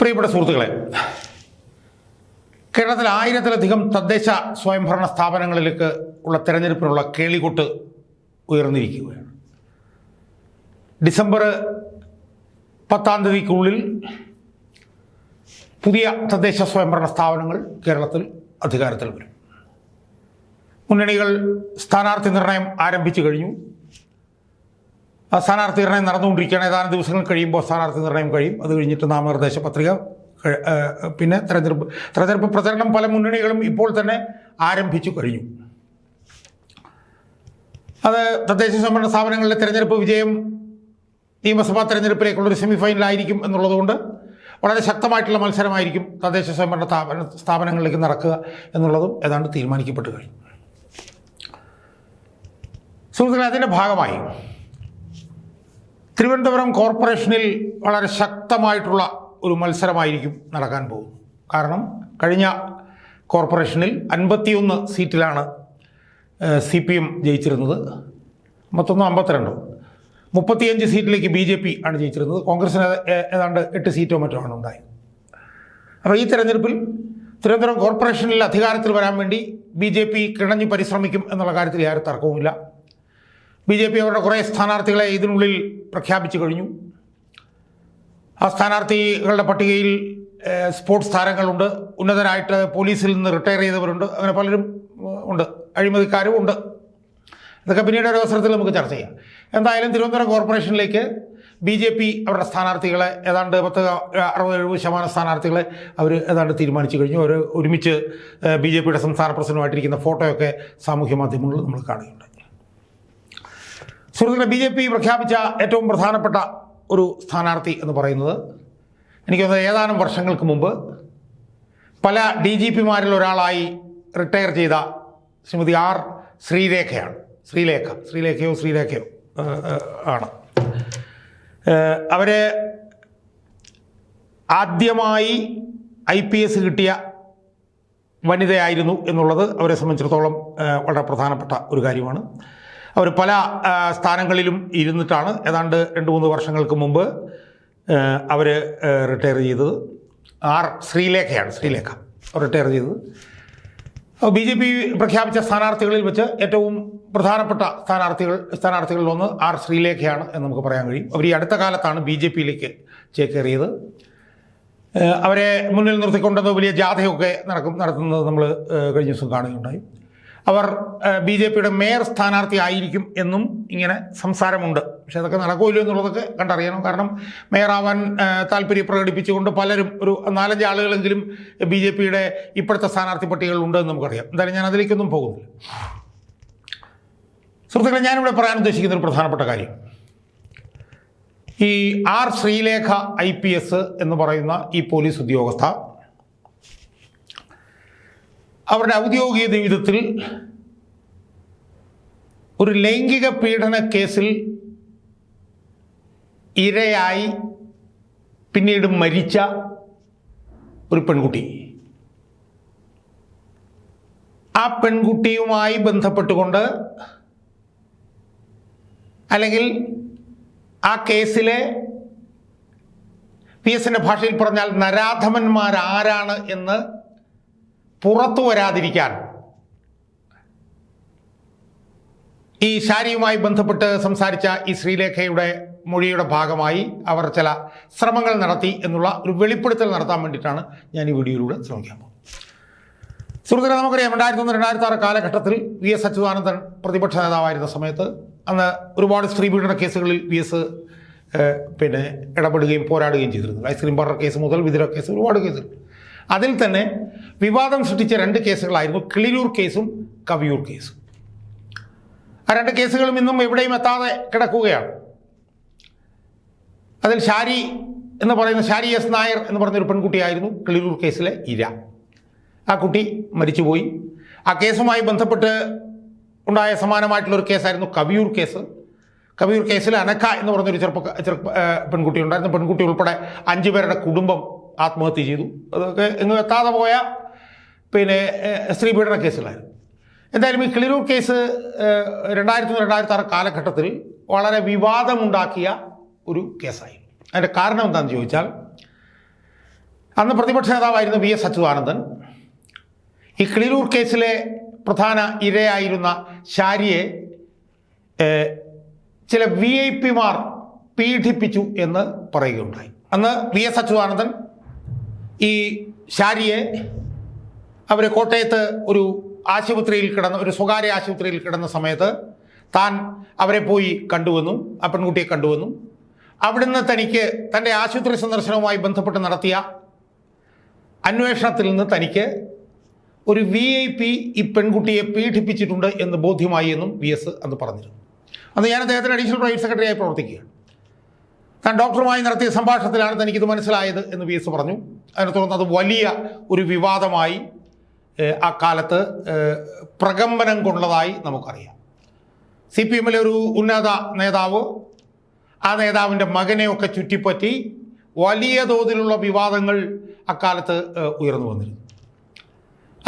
പ്രിയപ്പെട്ട സുഹൃത്തുക്കളെ കേരളത്തിൽ ആയിരത്തിലധികം തദ്ദേശ സ്വയംഭരണ സ്ഥാപനങ്ങളിലേക്ക് ഉള്ള തെരഞ്ഞെടുപ്പിനുള്ള കേളികൊട്ട് ഉയർന്നിരിക്കുകയാണ്. ഡിസംബർ പത്താം തീയതിക്കുള്ളിൽ പുതിയ തദ്ദേശ സ്വയംഭരണ സ്ഥാപനങ്ങൾ കേരളത്തിൽ അധികാരത്തിൽ വരും. മുന്നണികൾ സ്ഥാനാർത്ഥി നിർണയം ആരംഭിച്ചു കഴിഞ്ഞു. സ്ഥാനാർത്ഥി നിർണയം നടന്നുകൊണ്ടിരിക്കുകയാണ്. ഏതാനും ദിവസങ്ങൾ കഴിയുമ്പോൾ സ്ഥാനാർത്ഥി നിർണയം കഴിയും. അത് കഴിഞ്ഞിട്ട് നാമനിർദ്ദേശ പത്രിക പിന്നെ തെരഞ്ഞെടുപ്പ് തെരഞ്ഞെടുപ്പ് പ്രചരണം പല മുന്നണികളും ഇപ്പോൾ തന്നെ ആരംഭിച്ചു കഴിഞ്ഞു. അത് തദ്ദേശ സ്വയംഭരണ സ്ഥാപനങ്ങളിലെ തെരഞ്ഞെടുപ്പ് വിജയം നിയമസഭാ തെരഞ്ഞെടുപ്പിലേക്കുള്ളൊരു സെമി ഫൈനലായിരിക്കും എന്നുള്ളതുകൊണ്ട് വളരെ ശക്തമായിട്ടുള്ള മത്സരമായിരിക്കും തദ്ദേശ സ്വയംഭരണ സ്ഥാപന സ്ഥാപനങ്ങളിലേക്ക് നടക്കുക എന്നുള്ളതും ഏതാണ്ട് തീരുമാനിക്കപ്പെട്ട് കഴിഞ്ഞു. സുഹൃത്തുക്കളെ അതിന്റെ ഭാഗമായി തിരുവനന്തപുരം കോർപ്പറേഷനിൽ വളരെ ശക്തമായിട്ടുള്ള ഒരു മത്സരമായിരിക്കും നടക്കാൻ പോകും കാരണം കഴിഞ്ഞ കോർപ്പറേഷനിൽ അൻപത്തിയൊന്ന് സീറ്റിലാണ് സി പി എം ജയിച്ചിരുന്നത്. മൊത്തം അമ്പത്തിരണ്ടോ. മുപ്പത്തിയഞ്ച് സീറ്റിലേക്ക് ബി ജെ പി ആണ് ജയിച്ചിരുന്നത്. കോൺഗ്രസിന് ഏതാണ്ട് എട്ട് സീറ്റോ മറ്റോ ആണ് ഉണ്ടായത്. അപ്പോൾ ഈ തെരഞ്ഞെടുപ്പിൽ തിരുവനന്തപുരം കോർപ്പറേഷനിൽ അധികാരത്തിൽ വരാൻ വേണ്ടി ബി ജെ പി കിണഞ്ഞു പരിശ്രമിക്കും എന്നുള്ള കാര്യത്തിൽ യാതൊരു തർക്കവുമില്ല. ബി ജെ പി അവരുടെ കുറേ സ്ഥാനാർത്ഥികളെ ഇതിനുള്ളിൽ പ്രഖ്യാപിച്ചു കഴിഞ്ഞു. ആ സ്ഥാനാർത്ഥികളുടെ പട്ടികയിൽ സ്പോർട്സ് താരങ്ങളുണ്ട്. ഉന്നതനായിട്ട് പോലീസിൽ നിന്ന് റിട്ടയർ ചെയ്തവരുണ്ട്. അങ്ങനെ പലരും ഉണ്ട്. അഴിമതിക്കാരും ഉണ്ട്. ഇതൊക്കെ പിന്നീട് ഒരു അവസരത്തിൽ നമുക്ക് ചർച്ച ചെയ്യാം. എന്തായാലും തിരുവനന്തപുരം കോർപ്പറേഷനിലേക്ക് ബി ജെ പി അവരുടെ സ്ഥാനാർത്ഥികളെ ഏതാണ്ട് പത്ത് അറുപത് എഴുപത് ശതമാനം സ്ഥാനാർത്ഥികളെ അവർ ഏതാണ്ട് തീരുമാനിച്ചു കഴിഞ്ഞു. അവർ ഒരുമിച്ച് ബി ജെ പിയുടെ സംസ്ഥാന പ്രസിഡന്റുമായിട്ടിരിക്കുന്ന ഫോട്ടോയൊക്കെ സാമൂഹ്യ മാധ്യമങ്ങളിൽ നമ്മൾ കാണുകയുണ്ട് സുഹൃത്തുക്കളെ ബി ജെ പി പ്രഖ്യാപിച്ച ഏറ്റവും പ്രധാനപ്പെട്ട ഒരു സ്ഥാനാർത്ഥി എന്ന് പറയുന്നത് എനിക്ക് തോന്നുന്നത് ഏതാനും വർഷങ്ങൾക്ക് മുമ്പ് പല ഡി ജി പിമാരിൽ ഒരാളായി റിട്ടയർ ചെയ്ത ശ്രീമതി ആർ ശ്രീരേഖയാണ്. ശ്രീലേഖ. ശ്രീലേഖയോ ശ്രീരേഖയോ? ആണ്. അവർ ആദ്യമായി ഐ പി എസ് കിട്ടിയ വനിതയായിരുന്നു എന്നുള്ളത് അവരെ സംബന്ധിച്ചിടത്തോളം വളരെ പ്രധാനപ്പെട്ട ഒരു കാര്യമാണ്. അവർ പല സ്ഥാനങ്ങളിലും ഇരുന്നിട്ടാണ് ഏതാണ്ട് രണ്ട് മൂന്ന് വർഷങ്ങൾക്ക് മുമ്പ് അവർ റിട്ടയർ ചെയ്തത്. ആർ ശ്രീലേഖയാണ് ശ്രീലേഖ. റിട്ടയർ ചെയ്തത്. ബി ജെ പി പ്രഖ്യാപിച്ച സ്ഥാനാർത്ഥികളിൽ വെച്ച് ഏറ്റവും പ്രധാനപ്പെട്ട സ്ഥാനാർത്ഥികൾ സ്ഥാനാർത്ഥികളിൽ ഒന്ന് ആർ ശ്രീലേഖയാണ് എന്ന് നമുക്ക് പറയാൻ കഴിയും. അവർ ഈ അടുത്ത കാലത്താണ് ബി ജെ പിയിലേക്ക് ചേക്കേറിയത്. അവരെ മുന്നിൽ നിർത്തിക്കൊണ്ടെന്ന് വലിയ ജാഥയൊക്കെ നടക്കും നടത്തുന്നത് നമ്മൾ കഴിഞ്ഞ ദിവസം കാണുകയുണ്ടായി. അവർ ബി ജെ പിയുടെ മേയർ സ്ഥാനാർത്ഥി ആയിരിക്കും എന്നും ഇങ്ങനെ സംസാരമുണ്ട്. പക്ഷെ അതൊക്കെ നടക്കുമല്ലോ എന്നുള്ളതൊക്കെ കണ്ടറിയണം. കാരണം മേയറാവാൻ താല്പര്യം പ്രകടിപ്പിച്ചുകൊണ്ട് പലരും ഒരു നാലഞ്ച് ആളുകളെങ്കിലും ബി ജെ പിയുടെ ഇപ്പോഴത്തെ സ്ഥാനാർത്ഥി പട്ടികകളുണ്ട് എന്ന് നമുക്കറിയാം. എന്തായാലും ഞാൻ അതിലേക്കൊന്നും പോകുന്നില്ല. സുഹൃത്തുക്കളെ ഞാനിവിടെ പറയാൻ ഉദ്ദേശിക്കുന്ന ഒരു പ്രധാനപ്പെട്ട കാര്യം. ഈ ആർ ശ്രീലേഖ ഐ എന്ന് പറയുന്ന ഈ പോലീസ് ഉദ്യോഗസ്ഥ അവരുടെ ഔദ്യോഗിക ജീവിതത്തിൽ ഒരു ലൈംഗിക പീഡന കേസിൽ ഇരയായി പിന്നീട് മരിച്ച ഒരു പെൺകുട്ടി. ആ പെൺകുട്ടിയുമായി ബന്ധപ്പെട്ടുകൊണ്ട് അല്ലെങ്കിൽ ആ കേസിലെ പി എസിന്റെ ഭാഷയിൽ പറഞ്ഞാൽ നരാധമന്മാരാരാണ് എന്ന് പുറത്തു വരാതിരിക്കാൻ. ഈ ശാരിയുമായി ബന്ധപ്പെട്ട് സംസാരിച്ച ഈ ശ്രീലേഖയുടെ മൊഴിയുടെ ഭാഗമായി അവർ ചില ശ്രമങ്ങൾ നടത്തി എന്നുള്ള ഒരു വെളിപ്പെടുത്തൽ നടത്താൻ വേണ്ടിയിട്ടാണ് ഞാൻ ഈ വീഡിയോയിലൂടെ ശ്രമിക്കാൻ പോകുന്നത്. സുഹൃത്തുക്കളെ നമുക്കറിയാം രണ്ടായിരത്തി ഒന്ന് രണ്ടായിരത്തി ആറ് കാലഘട്ടത്തിൽ വി എസ് അച്യുതാനന്ദൻ പ്രതിപക്ഷ നേതാവായിരുന്ന സമയത്ത് അന്ന് ഒരുപാട് സ്ത്രീ പീഡന കേസുകളിൽ വി എസ് പിന്നെ ഇടപെടുകയും പോരാടുകയും ചെയ്തിരുന്നു. ഐസ്ക്രീം പാർലർ കേസ് മുതൽ വിതിര കേസ് ഒരുപാട് കേസുകൾ. അതിൽ തന്നെ വിവാദം സൃഷ്ടിച്ച രണ്ട് കേസുകളായിരുന്നു കിളിരൂർ കേസും കവിയൂർ കേസും. ആ രണ്ട് കേസുകളും ഇന്നും എവിടെയും എത്താതെ കിടക്കുകയാണ്. അതിൽ ഷാരി എന്ന് പറയുന്ന ഷാരി എസ് നായർ എന്ന് പറഞ്ഞൊരു പെൺകുട്ടിയായിരുന്നു കിളിരൂർ കേസിലെ ഇര. ആ കുട്ടി മരിച്ചുപോയി. ആ കേസുമായി ബന്ധപ്പെട്ട് ഉണ്ടായ സമാനമായിട്ടുള്ളൊരു കേസായിരുന്നു കവിയൂർ കേസ്. കവിയൂർ കേസിൽ അനക്ക എന്ന് പറഞ്ഞൊരു ചെറുപ്പ ചെറുപ്പ പെൺകുട്ടി ഉണ്ടായിരുന്നു പെൺകുട്ടി ഉൾപ്പെടെ അഞ്ചു പേരുടെ കുടുംബം ആത്മഹത്യ ചെയ്തു. അതൊക്കെ എങ്ങും എത്താതെ പോയ പിന്നെ സ്ത്രീ പീഡന കേസുകളായിരുന്നു എന്തായാലും ഈ കിളിരൂർ കേസ് രണ്ടായിരത്തി ഒന്ന് രണ്ടായിരത്തി ആറ് കാലഘട്ടത്തിൽ വളരെ വിവാദമുണ്ടാക്കിയ ഒരു കേസായി അതിന്റെ കാരണം എന്താണെന്ന് ചോദിച്ചാൽ അന്ന് പ്രതിപക്ഷ നേതാവായിരുന്നു വി എസ് അച്യുതാനന്ദൻ. ഈ കിളിരൂർ കേസിലെ പ്രധാന ഇരയായിരുന്ന ഷാരിയെ ചില വി ഐ പിമാർ പീഡിപ്പിച്ചു എന്ന് പറയുകയുണ്ടായി. അന്ന് വി എസ് അച്യുതാനന്ദൻ ഈ ഷാരിയെ അവർ കോട്ടയത്ത് ഒരു ആശുപത്രിയിൽ കിടന്ന ഒരു സ്വകാര്യ ആശുപത്രിയിൽ കിടന്ന സമയത്ത് താൻ അവരെ പോയി കണ്ടുവന്നു ആ പെൺകുട്ടിയെ കണ്ടുവന്നു. അവിടുന്ന് തനിക്ക് തന്റെ ആശുപത്രി സന്ദർശനവുമായി ബന്ധപ്പെട്ട് നടത്തിയ അന്വേഷണത്തിൽ നിന്ന് തനിക്ക് ഒരു വി ഐ പി ഈ പെൺകുട്ടിയെ പീഡിപ്പിച്ചിട്ടുണ്ട് എന്ന് ബോധ്യമായി എന്നും വി എസ് അന്ന് പറഞ്ഞിരുന്നു. അന്ന് ഞാൻ അദ്ദേഹത്തിന് അഡീഷണൽ പ്രൈവറ്റ് സെക്രട്ടറിയായി പ്രവർത്തിക്കുകയാണ്. താൻ ഡോക്ടറുമായി നടത്തിയ സംഭാഷണത്തിലാണ് തനിക്കിത് മനസ്സിലായത് എന്ന് വി എസ് പറഞ്ഞു. അതിനെ തുടർന്ന് അത് വലിയ ഒരു വിവാദമായി ആ കാലത്ത് പ്രകമ്പനം കൊണ്ടതായി നമുക്കറിയാം. സി പി എമ്മിലെ ഒരു ഉന്നത നേതാവ് ആ നേതാവിന്റെ മകനെയൊക്കെ ചുറ്റിപ്പറ്റി വലിയ തോതിലുള്ള വിവാദങ്ങൾ അക്കാലത്ത് ഉയർന്നു വന്നിരുന്നു.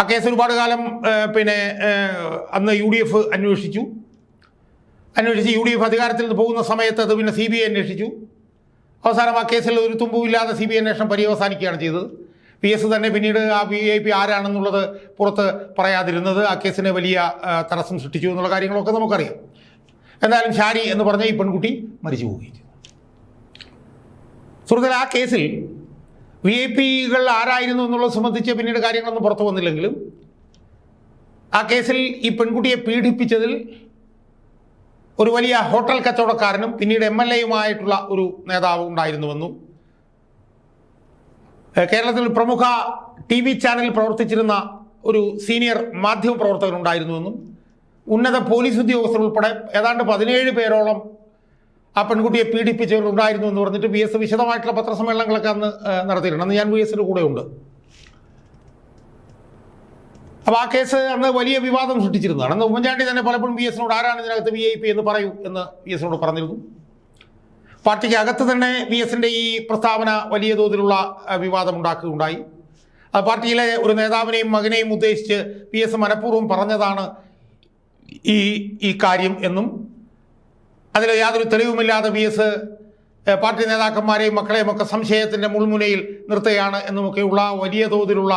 ആ കേസ് ഒരുപാട് കാലം പിന്നെ അന്ന് യു ഡി എഫ് അന്വേഷിച്ചു. അന്വേഷിച്ച് യു ഡി എഫ് അധികാരത്തിൽ നിന്ന് പോകുന്ന സമയത്ത് അത് പിന്നെ സി ബി ഐ അന്വേഷിച്ചു. അവസാനം ആ കേസിൽ ഒരു തുമ്പുമില്ലാതെ സി ബി ഐ അന്വേഷണം പര്യവസാനിക്കുകയാണ് ചെയ്തത്. പി എസ് തന്നെ പിന്നീട് ആ വി ഐ പി ആരാണെന്നുള്ളത് പുറത്ത് പറയാതിരുന്നത് ആ കേസിന് വലിയ തടസ്സം സൃഷ്ടിച്ചു എന്നുള്ള കാര്യങ്ങളൊക്കെ നമുക്കറിയാം. എന്തായാലും ഷാരി എന്ന് പറഞ്ഞ ഈ പെൺകുട്ടി മരിച്ചു പോവുകയും ചെയ്തു. സുഹൃത്തുക്കളെ ആ കേസിൽ വി ഐ പികൾ ആരായിരുന്നു എന്നുള്ളത് സംബന്ധിച്ച് പിന്നീട് കാര്യങ്ങളൊന്നും പുറത്തു വന്നില്ലെങ്കിലും ആ കേസിൽ ഈ പെൺകുട്ടിയെ പീഡിപ്പിച്ചതിൽ ഒരു വലിയ ഹോട്ടൽ കച്ചവടക്കാരനും പിന്നീട് എം എൽ എയുമായിട്ടുള്ള ഒരു നേതാവ് ഉണ്ടായിരുന്നുവെന്നും. കേരളത്തിൽ പ്രമുഖ ടി വി ചാനലിൽ പ്രവർത്തിച്ചിരുന്ന ഒരു സീനിയർ മാധ്യമ പ്രവർത്തകൻ ഉണ്ടായിരുന്നുവെന്നും ഉന്നത പോലീസ് ഉദ്യോഗസ്ഥർ ഉൾപ്പെടെ ഏതാണ്ട് പതിനേഴ് പേരോളം ആ പെൺകുട്ടിയെ പീഡിപ്പിച്ചവർ ഉണ്ടായിരുന്നു എന്ന് പറഞ്ഞിട്ട് വി എസ് വിശദമായിട്ടുള്ള പത്രസമ്മേളനങ്ങളൊക്കെ അന്ന് നടത്തിയിട്ടുണ്ട്. അന്ന് ഞാൻ വി എസിന്റെ കൂടെയുണ്ട്. അപ്പോൾ ആ കേസ് അന്ന് വലിയ വിവാദം സൃഷ്ടിച്ചിരുന്നതാണ്. അന്ന് ഉമ്മൻചാണ്ടി തന്നെ പലപ്പോഴും വി എസിനോട് ആരാണ് ഇതിനകത്ത് വി ഐ പി എന്ന് പറയൂ എന്ന് വി എസിനോട് പറഞ്ഞിരുന്നു. പാർട്ടിക്ക് അകത്ത് തന്നെ വി എസിന്റെ ഈ പ്രസ്താവന വലിയ തോതിലുള്ള വിവാദം ഉണ്ടാക്കുകയുണ്ടായി. ആ പാർട്ടിയിലെ ഒരു നേതാവിനെയും മകനെയും ഉദ്ദേശിച്ച് പി എസ് മനഃപൂർവം പറഞ്ഞതാണ് ഈ ഈ കാര്യം എന്നും. അതിൽ യാതൊരു തെളിവുമില്ലാതെ പി എസ് പാർട്ടി നേതാക്കന്മാരെയും മക്കളെയും ഒക്കെ സംശയത്തിന്റെ മുൾമുനയിൽ നിർത്തുകയാണ് എന്നുമൊക്കെയുള്ള വലിയ തോതിലുള്ള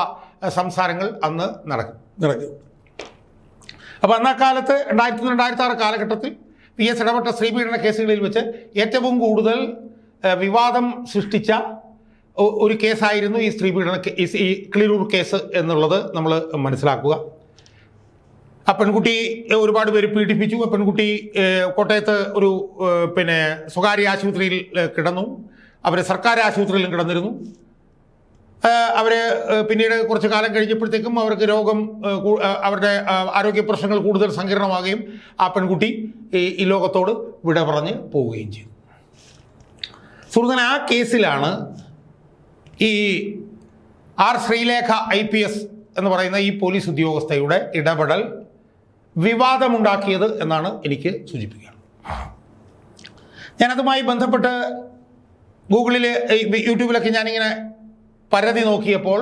സംസാരങ്ങൾ അന്ന് നടക്കും. നടക്കും. അപ്പോൾ അന്നാ കാലത്ത് രണ്ടായിരത്തി രണ്ടായിരത്തി ആറ് കാലഘട്ടത്തിൽ പി എസ് ഇടപെട്ട സ്ത്രീപീഡന കേസുകളിൽ വെച്ച് ഏറ്റവും കൂടുതൽ വിവാദം സൃഷ്ടിച്ച ഒരു കേസായിരുന്നു ഈ സ്ത്രീപീഡന ഈ- ക്ലിരൂർ കേസ് എന്നുള്ളത് നമ്മൾ മനസ്സിലാക്കുക. ആ പെൺകുട്ടി ഒരുപാട് പേര് പീഡിപ്പിച്ചു. ആ പെൺകുട്ടി കോട്ടയത്ത് ഒരു പിന്നെ സ്വകാര്യ ആശുപത്രിയിൽ കിടന്നു. അവർ സർക്കാർ ആശുപത്രിയിലും കിടന്നിരുന്നു. അവർ പിന്നീട് കുറച്ച് കാലം കഴിഞ്ഞപ്പോഴത്തേക്കും അവർക്ക് രോഗം അവരുടെ ആരോഗ്യ പ്രശ്നങ്ങൾ കൂടുതൽ സങ്കീർണമാകുകയും ആ പെൺകുട്ടി ഈ ലോകത്തോട് വിട പറഞ്ഞ് പോവുകയും ചെയ്തു. സുഹൃത്തുക്കളെ ആ കേസിലാണ് ഈ R Sreelekha I P S എന്ന് പറയുന്ന ഈ പോലീസ് ഉദ്യോഗസ്ഥയുടെ ഇടപെടൽ വിവാദമുണ്ടാക്കിയത് എന്നാണ് എനിക്ക് സൂചിപ്പിക്കുക. ഞാനതുമായി ബന്ധപ്പെട്ട് ഗൂഗിളിൽ യൂട്യൂബിലൊക്കെ ഞാനിങ്ങനെ പരതി നോക്കിയപ്പോൾ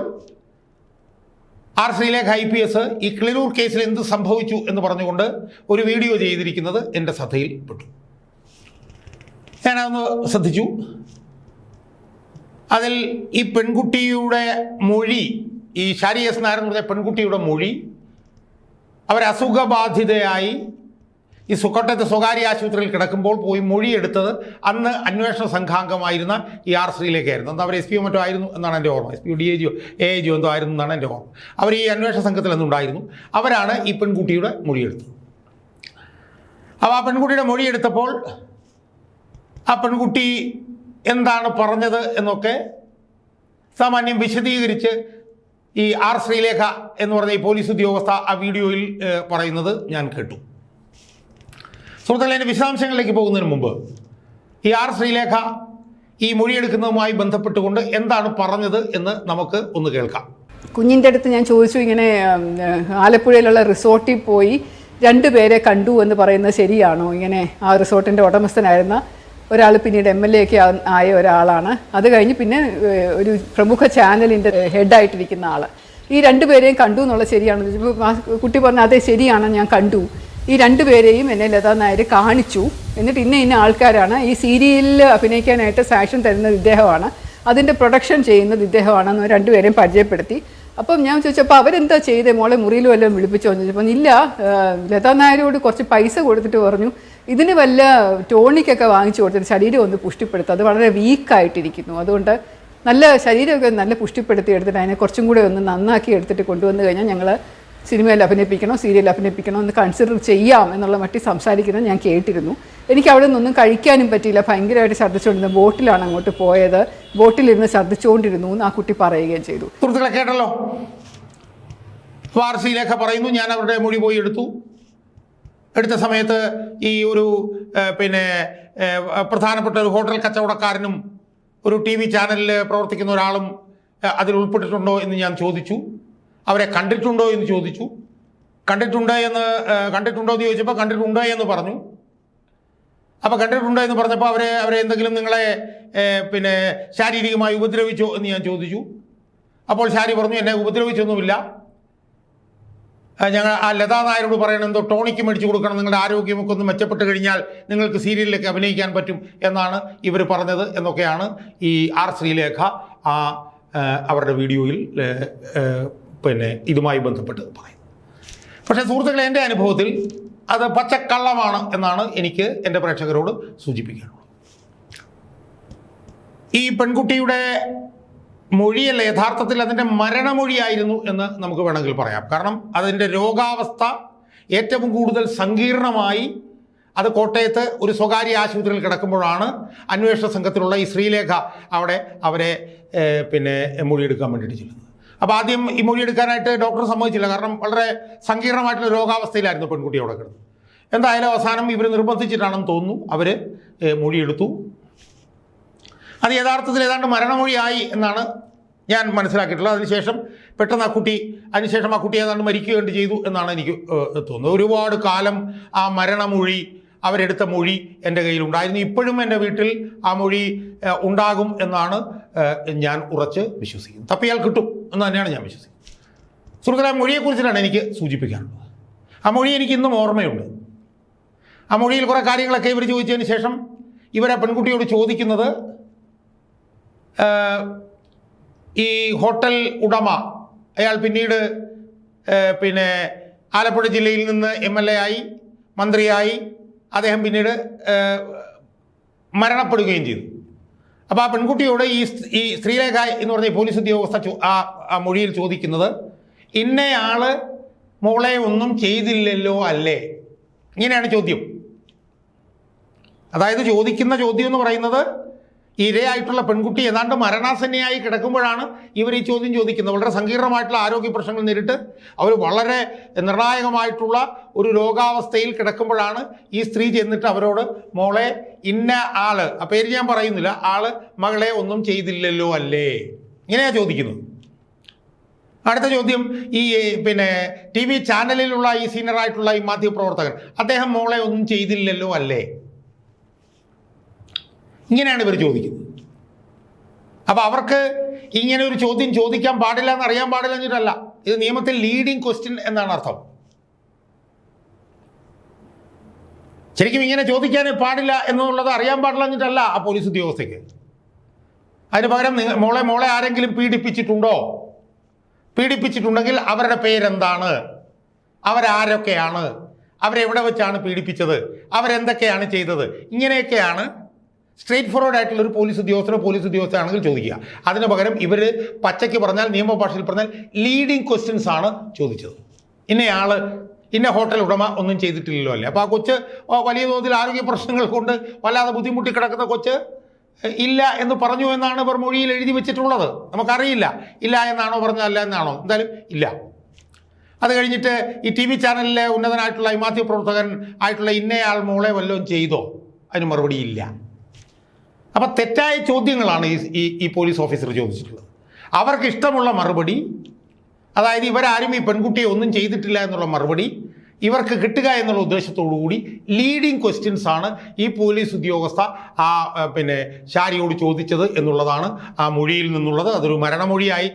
R Sreelekha I P S ഈ ക്ലിനൂർ കേസിൽ എന്ത് സംഭവിച്ചു എന്ന് പറഞ്ഞുകൊണ്ട് ഒരു വീഡിയോ ചെയ്തിരിക്കുന്നത് എന്റെ ശ്രദ്ധയിൽപ്പെട്ടു. ഞാനതൊന്ന് ശ്രദ്ധിച്ചു. അതിൽ ഈ പെൺകുട്ടിയുടെ മൊഴി ഈ ഷാരി എസ് നായർ എന്ന് പറഞ്ഞ പെൺകുട്ടിയുടെ മൊഴി അവരസുഖബാധിതയായി ഈ സുക്കോട്ടത്തെ സ്വകാര്യ ആശുപത്രിയിൽ കിടക്കുമ്പോൾ പോയി മൊഴിയെടുത്തത് അന്ന് അന്വേഷണ സംഘാംഗമായിരുന്ന ഈ ആർ ശ്രീലേഖയായിരുന്നു. അന്ന് അവർ എസ് പിയോ മറ്റോ ആയിരുന്നു എന്നാണ് എന്റെ ഓർമ്മ. എസ് പി ഡി എ ജിയോ എ ജിയോ എന്തോ ആയിരുന്നു എന്നാണ് എന്റെ ഓർമ്മ. അവർ ഈ അന്വേഷണ സംഘത്തിൽ അന്നുണ്ടായിരുന്നു അവരാണ് ഈ പെൺകുട്ടിയുടെ മൊഴിയെടുത്തത് അപ്പോൾ ആ പെൺകുട്ടിയുടെ മൊഴിയെടുത്തപ്പോൾ ആ പെൺകുട്ടി എന്താണ് പറഞ്ഞത് എന്നൊക്കെ സാമാന്യം വിശദീകരിച്ച് ഈ ആർ ശ്രീലേഖ എന്ന് പറഞ്ഞ ഈ പോലീസ് ഉദ്യോഗസ്ഥ ആ വീഡിയോയിൽ പറയുന്നത് ഞാൻ കേട്ടു. സുഹൃത്തുക്കളെ എന്റെ വിശദാംശങ്ങളിലേക്ക് പോകുന്നതിന് മുമ്പ് ഈ ആർ ശ്രീലേഖ ഈ മൊഴിയെടുക്കുന്നതുമായി ബന്ധപ്പെട്ടുകൊണ്ട് എന്താണ് പറഞ്ഞത് എന്ന് നമുക്ക് ഒന്ന് കേൾക്കാം. കുഞ്ഞിന്റെ അടുത്ത് ഞാൻ ചോദിച്ചു ഇങ്ങനെ ആലപ്പുഴയിലുള്ള റിസോർട്ടിൽ പോയി രണ്ടുപേരെ കണ്ടു എന്ന് പറയുന്നത് ശരിയാണോ? ഇങ്ങനെ ആ റിസോർട്ടിന്റെ ഉടമസ്ഥനായിരുന്ന ഒരാൾ പിന്നീട് എം എൽ എ ഒക്കെ ആയ ഒരാളാണ്. അത് കഴിഞ്ഞ് പിന്നെ ഒരു പ്രമുഖ ചാനലിന്റെ ഹെഡായിട്ടിരിക്കുന്ന ആൾ ഈ രണ്ടുപേരെയും കണ്ടു എന്നുള്ളത് ശരിയാണോ എന്ന് ചോദിച്ചപ്പോൾ കുട്ടി പറഞ്ഞു അതെ ശരിയാണ് ഞാൻ കണ്ടു. ഈ രണ്ടുപേരെയും എന്നെ ലതാ നായർ കാണിച്ചു. എന്നിട്ട് ഇന്ന ഇന്ന ആൾക്കാരാണ്. ഈ സീരിയലിൽ അഭിനയിക്കാനായിട്ട് സാക്ഷൻ തരുന്നത് ഇദ്ദേഹമാണ്. അതിന്റെ പ്രൊഡക്ഷൻ ചെയ്യുന്നത് ഇദ്ദേഹമാണെന്ന് രണ്ടുപേരെയും പരിചയപ്പെടുത്തി. അപ്പം ഞാൻ ചോദിച്ചപ്പോൾ അവരെന്താ ചെയ്തേ? മോളെ മുറിയിൽ വല്ലതും വിളിപ്പിച്ചോ എന്ന് ചോദിച്ചപ്പോൾ ഇല്ല ലതാ നായരോട് കുറച്ച് പൈസ കൊടുത്തിട്ട് പറഞ്ഞു. ഇതിന് വല്ല ടോണിക്കൊക്കെ വാങ്ങിച്ചു കൊടുത്തിട്ട് ശരീരം ഒന്ന് പുഷ്ടിപ്പെടുത്തും. അത് വളരെ വീക്കായിട്ടിരിക്കുന്നു അതുകൊണ്ട് നല്ല ശരീരമൊക്കെ നല്ല പുഷ്ടിപ്പെടുത്തി എടുത്തിട്ട് അതിനെ കുറച്ചും കൂടെ ഒന്ന് നന്നാക്കി എടുത്തിട്ട് കൊണ്ടുവന്ന് കഴിഞ്ഞാൽ ഞങ്ങൾ സിനിമയിൽ അഭിനയിപ്പിക്കണോ സീരിയൽ അഭിനയിപ്പിക്കണോ എന്ന് കൺസിഡർ ചെയ്യാം എന്നുള്ള മട്ടി സംസാരിക്കുന്നത് ഞാൻ കേട്ടിരുന്നു. എനിക്ക് അവിടെ നിന്നൊന്നും കഴിക്കാനും പറ്റിയില്ല. ഭയങ്കരമായിട്ട് ഛർദ്ദിച്ചുകൊണ്ടിരുന്നു ബോട്ടിലാണ് അങ്ങോട്ട് പോയത്. ബോട്ടിലിരുന്ന് ഛർദ്ദിച്ചുകൊണ്ടിരുന്നു എന്ന് ആ കുട്ടി പറയുകയും ചെയ്തു. സുഹൃത്തുക്കളെ കേട്ടല്ലോ? ലേഖ പറയുന്നു ഞാൻ അവരുടെ മൊഴി പോയി എടുത്തു. എടുത്ത സമയത്ത് ഈ ഒരു പിന്നെ പ്രധാനപ്പെട്ട ഒരു ഹോട്ടൽ കച്ചവടക്കാരനും ഒരു ടി വി ചാനലിൽ പ്രവർത്തിക്കുന്ന ഒരാളും അതിൽ ഉൾപ്പെട്ടിട്ടുണ്ടോ എന്ന് ഞാൻ ചോദിച്ചു. അവരെ കണ്ടിട്ടുണ്ടോ എന്ന് ചോദിച്ചു. കണ്ടിട്ടുണ്ടോ എന്ന് കണ്ടിട്ടുണ്ടോ എന്ന് ചോദിച്ചപ്പോൾ കണ്ടിട്ടുണ്ട് എന്ന് പറഞ്ഞു. അപ്പോൾ കണ്ടിട്ടുണ്ട് എന്ന് പറഞ്ഞപ്പോൾ അവരെ അവരെ എന്തെങ്കിലും നിങ്ങളെ പിന്നെ ശാരീരികമായി ഉപദ്രവിച്ചോ എന്ന് ഞാൻ ചോദിച്ചു. അപ്പോൾ ശാരി പറഞ്ഞു എന്നെ ഉപദ്രവിച്ചൊന്നുമില്ല. ഞങ്ങൾ ആ ലതാ നായരോട് പറയണം എന്തോ ടോണിക്ക് മേടിച്ചു കൊടുക്കണം നിങ്ങളുടെ ആരോഗ്യമൊക്കെ ഒന്ന് മെച്ചപ്പെട്ട് കഴിഞ്ഞാൽ നിങ്ങൾക്ക് സീരിയലിലേക്ക് അഭിനയിക്കാൻ പറ്റും എന്നാണ് ഇവർ പറഞ്ഞത് എന്നൊക്കെയാണ് ഈ ആർ ശ്രീലേഖ ആ അവരുടെ വീഡിയോയിൽ പിന്നെ ഇതുമായി ബന്ധപ്പെട്ട് പറയുന്നത് പക്ഷേ സുഹൃത്തുക്കളെ എന്റെ അനുഭവത്തിൽ അത് പച്ചക്കള്ളമാണ് എന്നാണ് എനിക്ക് എന്റെ പ്രേക്ഷകരോട് സൂചിപ്പിക്കാനുള്ളത്. ഈ പെൺകുട്ടിയുടെ മൊഴിയല്ല യഥാർത്ഥത്തിൽ അതിന്റെ മരണമൊഴിയായിരുന്നു എന്ന് നമുക്ക് വേണമെങ്കിൽ പറയാം. കാരണം അതിന്റെ രോഗാവസ്ഥ ഏറ്റവും കൂടുതൽ സങ്കീർണമായി അത് കോട്ടയത്ത് ഒരു സ്വകാര്യ ആശുപത്രിയിൽ കിടക്കുമ്പോഴാണ് അന്വേഷണ സംഘത്തിലുള്ള ഈ ശ്രീലേഖ അവിടെ അവരെ പിന്നെ മൊഴിയെടുക്കാൻ വേണ്ടിയിട്ട് ചെല്ലുന്നത്. അപ്പോൾ ആദ്യം ഈ മൊഴി എടുക്കാനായിട്ട് ഡോക്ടർ സമ്മതിച്ചില്ല. കാരണം വളരെ സങ്കീർണമായിട്ടുള്ള രോഗാവസ്ഥയിലായിരുന്നു പെൺകുട്ടി അവിടെ കിടന്നത്. എന്തായാലും അവസാനം ഇവർ നിർബന്ധിച്ചിട്ടാണെന്ന് തോന്നുന്നു. അവർ മൊഴിയെടുത്തു. അത് യഥാർത്ഥത്തിൽ ഏതാണ്ട് മരണമൊഴിയായി എന്നാണ് ഞാൻ മനസ്സിലാക്കിയിട്ടുള്ളത്. അതിനുശേഷം പെട്ടെന്ന് ആ കുട്ടി അതിനുശേഷം ആ കുട്ടി ഏതാണ്ട് മരിക്കുകയും ചെയ്തു എന്നാണ് എനിക്ക് തോന്നുന്നത്. ഒരുപാട് കാലം ആ മരണമൊഴി അവരെടുത്ത മൊഴി എന്റെ കയ്യിലുണ്ടായിരുന്നു. ഇപ്പോഴും എന്റെ വീട്ടിൽ ആ മൊഴി ഉണ്ടാകും എന്നാണ് ഞാൻ ഉറച്ച് വിശ്വസിക്കുന്നത്. തപ്പിയാൽ കിട്ടും എന്ന് തന്നെയാണ് ഞാൻ വിശ്വസിക്കുന്നത്. സുഹൃത്തുക്കളെ ആ മൊഴിയെക്കുറിച്ചിട്ടാണ് എനിക്ക് സൂചിപ്പിക്കാനുള്ളത്. ആ മൊഴി എനിക്ക് ഇന്നും ഓർമ്മയുണ്ട്. ആ മൊഴിയിൽ കുറേ കാര്യങ്ങളൊക്കെ ഇവർ ചോദിച്ചതിന് ശേഷം ഇവരെ പെൺകുട്ടിയോട് ചോദിക്കുന്നത് ഈ ഹോട്ടൽ ഉടമ അയാൾ പിന്നീട് പിന്നെ ആലപ്പുഴ ജില്ലയിൽ നിന്ന് എം എൽ എ ആയി മന്ത്രിയായി അദ്ദേഹം പിന്നീട് മരണപ്പെടുകയും ചെയ്തു. അപ്പോൾ ആ പെൺകുട്ടിയോട് ഈ ഈ ശ്രീലേഖ എന്ന് പറഞ്ഞ പോലീസ് ഉദ്യോഗസ്ഥ ആ മൊഴിയിൽ ചോദിക്കുന്നത് ഇന്നയാൾ മോളെ ഒന്നും ചെയ്തില്ലല്ലോ അല്ലേ? ഇങ്ങനെയാണ് ചോദ്യം. അതായത് ചോദിക്കുന്ന ചോദ്യം എന്ന് പറയുന്നത് ഇരയായിട്ടുള്ള പെൺകുട്ടി ഏതാണ്ട് മരണാസന്നയായി കിടക്കുമ്പോഴാണ് ഇവർ ഈ ചോദ്യം ചോദിക്കുന്നത്. വളരെ സങ്കീർണമായിട്ടുള്ള ആരോഗ്യ പ്രശ്നങ്ങൾ നേരിട്ട് അവർ വളരെ നിർണായകമായിട്ടുള്ള ഒരു രോഗാവസ്ഥയിൽ കിടക്കുമ്പോഴാണ് ഈ സ്ത്രീ ചെന്നിട്ട് അവരോട് മോളെ ഇന്ന ആൾ ആ പേര് ഞാൻ പറയുന്നില്ല ആൾ മകളെ ഒന്നും ചെയ്തില്ലല്ലോ അല്ലേ? ഇങ്ങനെയാ ചോദിക്കുന്നത്. അടുത്ത ചോദ്യം ഈ പിന്നെ ടി വി ചാനലിലുള്ള ഈ സീനിയറായിട്ടുള്ള ഈ മാധ്യമപ്രവർത്തകൻ അദ്ദേഹം മോളെ ഒന്നും ചെയ്തില്ലല്ലോ അല്ലേ? ഇങ്ങനെയാണ് ഇവർ ചോദിക്കുന്നത്. അപ്പോൾ അവർക്ക് ഇങ്ങനെ ഒരു ചോദ്യം ചോദിക്കാൻ പാടില്ല എന്ന് അറിയാൻ പാടില്ല എന്നിട്ടല്ല ഇത് നിയമത്തിൽ ലീഡിങ് ക്വസ്റ്റ്യൻ എന്നാണ് അർത്ഥം. ശരിക്കും ഇങ്ങനെ ചോദിക്കാൻ പാടില്ല എന്നുള്ളത് അറിയാൻ പാടില്ല എന്നിട്ടല്ല ആ പോലീസ് ഉദ്യോഗസ്ഥയ്ക്ക്. അതിന് പകരം നിങ്ങൾ മോളെ മോളെ ആരെങ്കിലും പീഡിപ്പിച്ചിട്ടുണ്ടോ? പീഡിപ്പിച്ചിട്ടുണ്ടെങ്കിൽ അവരുടെ പേരെന്താണ്? അവരാരൊക്കെയാണ്? അവരെവിടെ വെച്ചാണ് പീഡിപ്പിച്ചത്? അവരെന്തൊക്കെയാണ് ചെയ്തത്? ഇങ്ങനെയൊക്കെയാണ് സ്ട്രേറ്റ് ഫോർവേഡ് ആയിട്ടുള്ള ഒരു പോലീസ് ഉദ്യോഗസ്ഥനോ പോലീസ് ഉദ്യോഗസ്ഥനാണെങ്കിൽ ചോദിക്കുക. അതിന് പകരം ഇവർ പച്ചയ്ക്ക് പറഞ്ഞാൽ നിയമഭാഷയിൽ പറഞ്ഞാൽ ലീഡിങ് ക്വസ്റ്റ്യൻസ് ആണ് ചോദിച്ചത്. ഇന്നയാൾ ഇന്ന ഹോട്ടൽ ഉടമ ഒന്നും ചെയ്തിട്ടില്ലല്ലോ അല്ലേ? അപ്പോൾ ആ കൊച്ച് വലിയ തോതിൽ ആരോഗ്യ പ്രശ്നങ്ങൾ കൊണ്ട് വല്ലാതെ ബുദ്ധിമുട്ടി കിടക്കുന്ന കൊച്ച് ഇല്ല എന്ന് പറഞ്ഞു എന്നാണ് ഇവർ മൊഴിയിൽ എഴുതി വെച്ചിട്ടുള്ളത്. നമുക്കറിയില്ല. ഇല്ല എന്നാണോ പറഞ്ഞത് അല്ല എന്നാണോ? എന്തായാലും ഇല്ല. അത് കഴിഞ്ഞിട്ട് ഈ ടി വി ചാനലിലെ ഉന്നതനായിട്ടുള്ള ഈ മാധ്യമപ്രവർത്തകൻ ആയിട്ടുള്ള ഇന്നയാൾ മോളെ വല്ലതും ചെയ്തോ? അതിന് മറുപടി ഇല്ല അപ്പം തെറ്റായ ചോദ്യങ്ങളാണ് ഈ ഈ പോലീസ് ഓഫീസർ ചോദിച്ചിട്ടുള്ളത്. അവർക്ക് ഇഷ്ടമുള്ള മറുപടി അതായത് ഇവരാരും ഈ പെൺകുട്ടിയെ ഒന്നും ചെയ്തിട്ടില്ല എന്നുള്ള മറുപടി ഇവർക്ക് കിട്ടുക എന്നുള്ള ഉദ്ദേശത്തോടു കൂടി ലീഡിങ് ക്വസ്റ്റ്യൻസ് ആണ് ഈ പോലീസ് ഉദ്യോഗസ്ഥ ആ പിന്നെ ഷാരിയോട് ചോദിച്ചത് എന്നുള്ളതാണ് ആ മൊഴിയിൽ നിന്നുള്ളത്. അതൊരു മരണമൊഴിയായി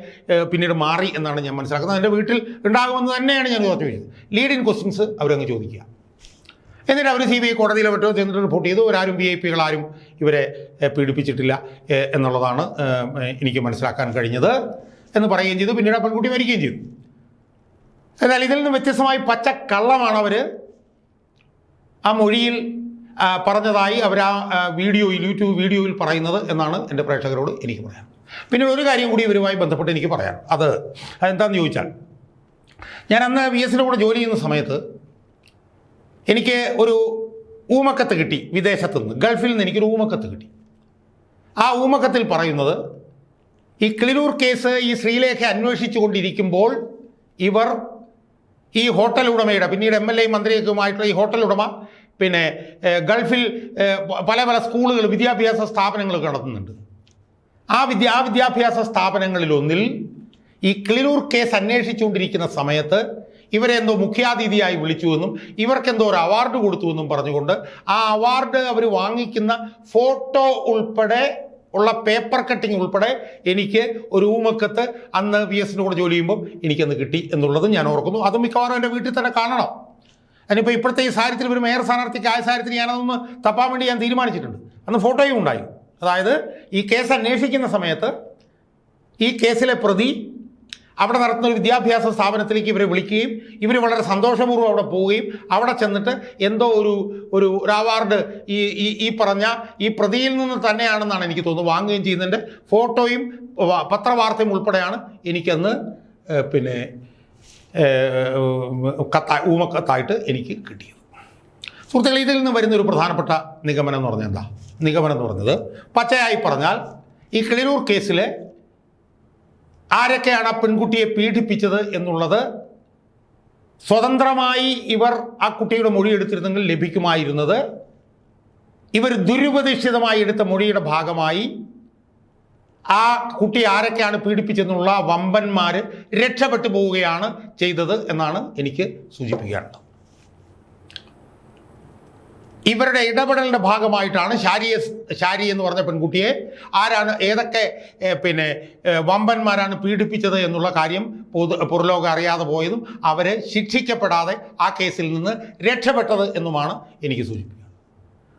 പിന്നീട് മാറി എന്നാണ് ഞാൻ മനസ്സിലാക്കുന്നത്. എന്റെ വീട്ടിൽ ഉണ്ടാകുമെന്ന് തന്നെയാണ് ഞാൻ ഉറച്ചു വെച്ചത്. ലീഡിങ് ക്വസ്റ്റ്യൻസ് അവരങ്ങ് ചോദിക്കുക. എന്നിട്ട് അവർ സി ബി ഐ കോടതിയിലോ മറ്റോ ചെന്നിട്ട് റിപ്പോർട്ട് ചെയ്തു. ഒരാരും വി ഐ പികളാരും ഇവരെ പീഡിപ്പിച്ചിട്ടില്ല എന്നുള്ളതാണ് എനിക്ക് മനസ്സിലാക്കാൻ കഴിഞ്ഞത് എന്ന് പറയുകയും ചെയ്തു. പിന്നീട് ആ പെൺകുട്ടി മരിക്കുകയും ചെയ്തു. എന്നാൽ ഇതിൽ നിന്ന് വ്യത്യസ്തമായി പച്ച കള്ളമാണ് അവർ ആ മൊഴിയിൽ പറഞ്ഞതായി അവർ ആ വീഡിയോയിൽ യൂട്യൂബ് വീഡിയോയിൽ പറയുന്നത് എന്നാണ് എന്റെ പ്രേക്ഷകരോട് എനിക്ക് പറയാൻ. പിന്നെ ഒരു കാര്യം കൂടി ഇവരുമായി ബന്ധപ്പെട്ട് എനിക്ക് പറയാം അത് അതെന്താണെന്ന് ചോദിച്ചാൽ ഞാൻ അന്ന് വി എസിന്റെ കൂടെ ജോലി ചെയ്യുന്ന സമയത്ത് എനിക്ക് ഒരു ഊമക്കത്ത് കിട്ടി വിദേശത്തു നിന്ന് ഗൾഫിൽ നിന്ന് എനിക്കൊരു ഊമക്കത്ത് കിട്ടി. ആ ഊമക്കത്തിൽ പറയുന്നത് ഈ ക്ലിനൂർ കേസ് ഈ ശ്രീലേഖ അന്വേഷിച്ചു കൊണ്ടിരിക്കുമ്പോൾ ഇവർ ഈ ഹോട്ടൽ ഉടമയുടെ പിന്നീട് എം എൽ എ മന്ത്രിയൊക്കെയുമായിട്ടുള്ള ഈ ഹോട്ടൽ ഉടമ പിന്നെ ഗൾഫിൽ പല പല സ്കൂളുകൾ വിദ്യാഭ്യാസ സ്ഥാപനങ്ങൾ നടത്തുന്നുണ്ട് ആ വിദ്യ ആ വിദ്യാഭ്യാസ സ്ഥാപനങ്ങളിലൊന്നിൽ ഈ ക്ലിനൂർ കേസ് അന്വേഷിച്ചുകൊണ്ടിരിക്കുന്ന സമയത്ത് ഇവരെ എന്തോ മുഖ്യാതിഥിയായി വിളിച്ചുവെന്നും ഇവർക്കെന്തോ ഒരു അവാർഡ് കൊടുത്തുവെന്നും പറഞ്ഞുകൊണ്ട് ആ അവാർഡ് അവർ വാങ്ങിക്കുന്ന ഫോട്ടോ ഉൾപ്പെടെ ഉള്ള പേപ്പർ കട്ടിങ് ഉൾപ്പെടെ എനിക്ക് ഒരു ഊമക്കത്ത് അന്ന് വി എസിന്റെ കൂടെ ജോലി ചെയ്യുമ്പോൾ എനിക്കന്ന് കിട്ടി എന്നുള്ളത് ഞാൻ ഓർക്കുന്നു. അത് മിക്കവാറും എന്റെ വീട്ടിൽ തന്നെ കാണണം. അതിനിപ്പോൾ ഇപ്പോഴത്തെ ഈ സാഹചര്യത്തിൽ ഒരു മേയർ സ്ഥാനാർത്ഥിക്ക് ആയ സാഹചര്യത്തിൽ ഞാനതൊന്ന് തപ്പാൻ വേണ്ടി ഞാൻ തീരുമാനിച്ചിട്ടുണ്ട്. അന്ന് ഫോട്ടോയും ഉണ്ടായി. അതായത് ഈ കേസ് അന്വേഷിക്കുന്ന സമയത്ത് ഈ കേസിലെ പ്രതി അവിടെ നടത്തുന്ന ഒരു വിദ്യാഭ്യാസ സ്ഥാപനത്തിലേക്ക് ഇവരെ വിളിക്കുകയും ഇവർ വളരെ സന്തോഷപൂർവം അവിടെ പോവുകയും അവിടെ ചെന്നിട്ട് എന്തോ ഒരു ഒരു അവാർഡ് ഈ ഈ ഈ പറഞ്ഞ ഈ പ്രതിയിൽ നിന്ന് തന്നെയാണെന്നാണ് എനിക്ക് തോന്നുന്നത് വാങ്ങുകയും ചെയ്യുന്നുണ്ട്. ഫോട്ടോയും പത്രവാർത്തയും ഉൾപ്പെടെയാണ് എനിക്കന്ന് പിന്നെ കത്ത ഊമക്കത്തായിട്ട് എനിക്ക് കിട്ടിയത്. സുഹൃത്തുക്കളെ ഇതിൽ നിന്ന് വരുന്ന ഒരു പ്രധാനപ്പെട്ട നിഗമനം എന്ന് പറഞ്ഞാൽ എന്താ? നിഗമനം എന്ന് പറഞ്ഞത് പച്ചയായി പറഞ്ഞാൽ ഈ കിളിരൂർ കേസിലെ ആരൊക്കെയാണ് ആ പെൺകുട്ടിയെ പീഡിപ്പിച്ചത് എന്നുള്ളത് സ്വതന്ത്രമായി ഇവർ ആ കുട്ടിയുടെ മൊഴി എടുത്തിരുന്നെങ്കിൽ ലഭിക്കുമായിരുന്നത്. ഇവർ ദുരുപദേശിതമായി എടുത്ത മൊഴിയുടെ ഭാഗമായി ആ കുട്ടി ആരൊക്കെയാണ് പീഡിപ്പിച്ചെന്നുള്ള വമ്പന്മാർ രക്ഷപ്പെട്ടു പോവുകയാണ് ചെയ്തത് എന്നാണ് എനിക്ക് സൂചിപ്പിക്കാനുള്ളത്. ഇവരുടെ ഇടപെടലിന്റെ ഭാഗമായിട്ടാണ് ഷാരിയെ ഷാരി എന്ന് പറഞ്ഞ പെൺകുട്ടിയെ ആരാണ് ഏതൊക്കെ പിന്നെ വമ്പന്മാരാണ് പീഡിപ്പിച്ചത് എന്നുള്ള കാര്യം പൊതു പുറലോകം അറിയാതെ പോയതും അവരെ ശിക്ഷിക്കപ്പെടാതെ ആ കേസിൽ നിന്ന് രക്ഷപ്പെട്ടത് എന്നുമാണ് എനിക്ക് സൂചിപ്പിക്കുന്നത്.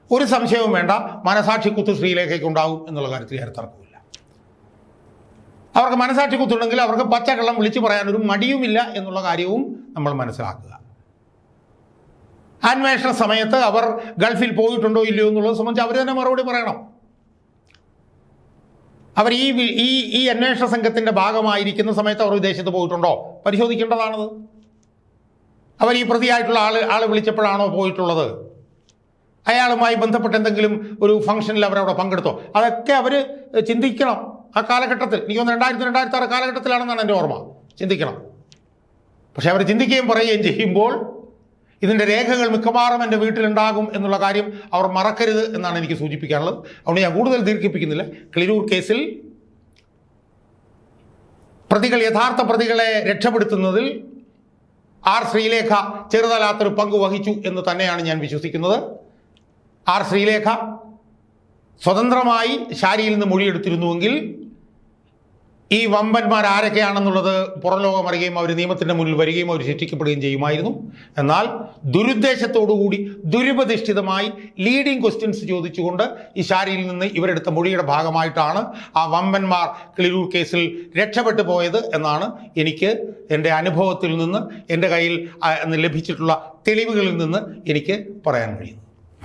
ഒരു സംശയവും വേണ്ട മനസാക്ഷി കുത്ത് ശ്രീലേഖയ്ക്ക് ഉണ്ടാവും എന്നുള്ള കാര്യത്തിൽ ഏറെ തർക്കമില്ല അവർക്ക് മനസാക്ഷി കുത്തുണ്ടെങ്കിൽ അവർക്ക് പച്ചക്കള്ളം വിളിച്ചു പറയാനൊരു മടിയുമില്ല എന്നുള്ള കാര്യവും നമ്മൾ മനസ്സിലാക്കുക. അന്വേഷണ സമയത്ത് അവർ ഗൾഫിൽ പോയിട്ടുണ്ടോ ഇല്ലയോ എന്നുള്ളത് സംബന്ധിച്ച് അവർ തന്നെ മറുപടി പറയണം. അവർ ഈ ഈ ഈ അന്വേഷണ സംഘത്തിന്റെ ഭാഗമായിരിക്കുന്ന സമയത്ത് അവർ വിദേശത്ത് പോയിട്ടുണ്ടോ? പരിശോധിക്കേണ്ടതാണത്. അവർ ഈ പ്രതിയായിട്ടുള്ള ആൾ ആൾ വിളിച്ചപ്പോഴാണോ പോയിട്ടുള്ളത്? അയാളുമായി ബന്ധപ്പെട്ട് എന്തെങ്കിലും ഒരു ഫംഗ്ഷനിൽ അവരവിടെ പങ്കെടുത്തോ? അതൊക്കെ അവർ ചിന്തിക്കണം. ആ കാലഘട്ടത്തിൽ എനിക്ക് തോന്നുന്നു രണ്ടായിരത്തി രണ്ടായിരത്തി ആറ് കാലഘട്ടത്തിലാണെന്നാണ് എന്റെ ഓർമ്മ. ചിന്തിക്കണം. പക്ഷെ അവർ ചിന്തിക്കുകയും പറയുകയും ചെയ്യുമ്പോൾ ഇതിന്റെ രേഖകൾ മിക്കവാറും എന്റെ വീട്ടിലുണ്ടാകും എന്നുള്ള കാര്യം അവർ മറക്കരുത് എന്നാണ് എനിക്ക് സൂചിപ്പിക്കാനുള്ളത്. അതുകൊണ്ട് ഞാൻ കൂടുതൽ ദീർഘിപ്പിക്കുന്നില്ല. കിളിരൂർ കേസിൽ പ്രതികൾ യഥാർത്ഥ പ്രതികളെ രക്ഷപ്പെടുത്തുന്നതിൽ ആർ ശ്രീലേഖ ചെറുതലാത്തൊരു പങ്ക് വഹിച്ചു എന്ന് തന്നെയാണ് ഞാൻ വിശ്വസിക്കുന്നത്. ആർ ശ്രീലേഖ സ്വതന്ത്രമായി ശാരിയിൽ നിന്ന് മൊഴിയെടുത്തിരുന്നുവെങ്കിൽ ഈ വമ്പന്മാർ ആരൊക്കെയാണെന്നുള്ളത് പുറം ലോകം അറിയുകയും അവർ നിയമത്തിന്റെ മുന്നിൽ വരികയും അവർ ശിക്ഷിക്കപ്പെടുകയും ചെയ്യുമായിരുന്നു. എന്നാൽ ദുരുദ്ദേശത്തോടുകൂടി ദുരുപതിഷ്ഠിതമായി ലീഡിംഗ് ക്വസ്റ്റ്യൻസ് ചോദിച്ചുകൊണ്ട് ഈ ശാരിയിൽ നിന്ന് ഇവരെടുത്ത മൊഴിയുടെ ഭാഗമായിട്ടാണ് ആ വമ്പന്മാർ കിളിരൂർ കേസിൽ രക്ഷപ്പെട്ടു പോയത് എന്നാണ് എനിക്ക് എന്റെ അനുഭവത്തിൽ നിന്ന് എന്റെ കയ്യിൽ ലഭിച്ചിട്ടുള്ള തെളിവുകളിൽ നിന്ന് എനിക്ക് പറയാൻ കഴിയുന്നത്.